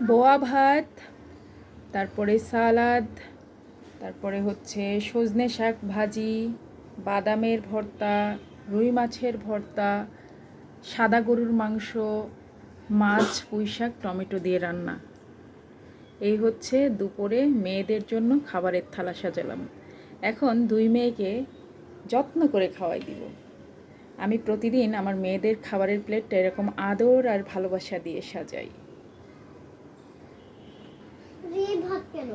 বোয়া ভাত, তারপরে সালাদ, তারপরে হচ্ছে সজনে শাক ভাজি, বাদামের ভর্তা, রুই মাছের ভর্তা, সাদা গরুর মাংস, মাছ, পুঁই শাক, টমেটো দিয়ে রান্না। এই হচ্ছে দুপুরে মেয়েদের জন্য খাবারের থালা সাজালাম। এখন দুই মেয়েকে যত্ন করে খাওয়াই দিব। আমি প্রতিদিন আমার মেয়েদের খাবারের প্লেটটা এরকম আদর আর ভালোবাসা দিয়ে সাজাই। ভাত কেন?